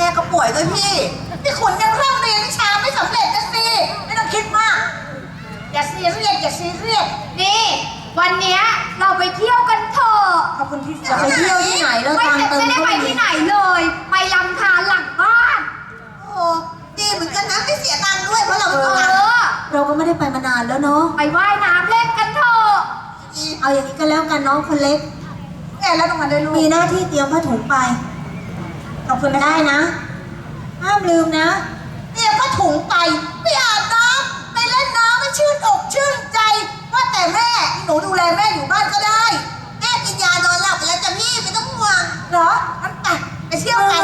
แม่ก็ป่วยด้วยพี่พี่ขุนยังเริ่งเรียนวิชาไม่สำเร็จนะสิไม่ต้องคิดมาก อย่าซีเรียสอย่าซีเรียสนี่ วันเนี้ยเราไปเที่ยวกันเถอะขอบคุณที่จะไปเที่ยวที่ไหนแล้วไม่ตังเติมไม่ได้ไปที่ไหนเลย ไปลำทานหลังบ้านโอ้ดีเหมือนกันนะไม่เสียตังค์ด้วยเพราะเราเอไม่ต้องกาอเราก็ไม่ได้ไปมานานแล้วเนาะไปว่ายน้ำเล่นกันเถอะเอาอย่างนี้ก็แล้วกันน้องคนเล็ก แกแล้วต้องมาได้ลูกมีหน้าที่เตรียมผ้าถุงไป คุณนะได้นะ ห้ามลืมนะเตรียมผ้าถุงไปไปอาบน้ำไปเล่นน้ำไม่ชื่นอกชื่นใจ ว่าแต่แม่หนูดูแลแม่อยู่บ้านก็ได้ แม่กินยานอนหลับไปแล้วจ้ะพี่ไม่ต้องห่วงเหรอมันไปไปเที่ยวกัน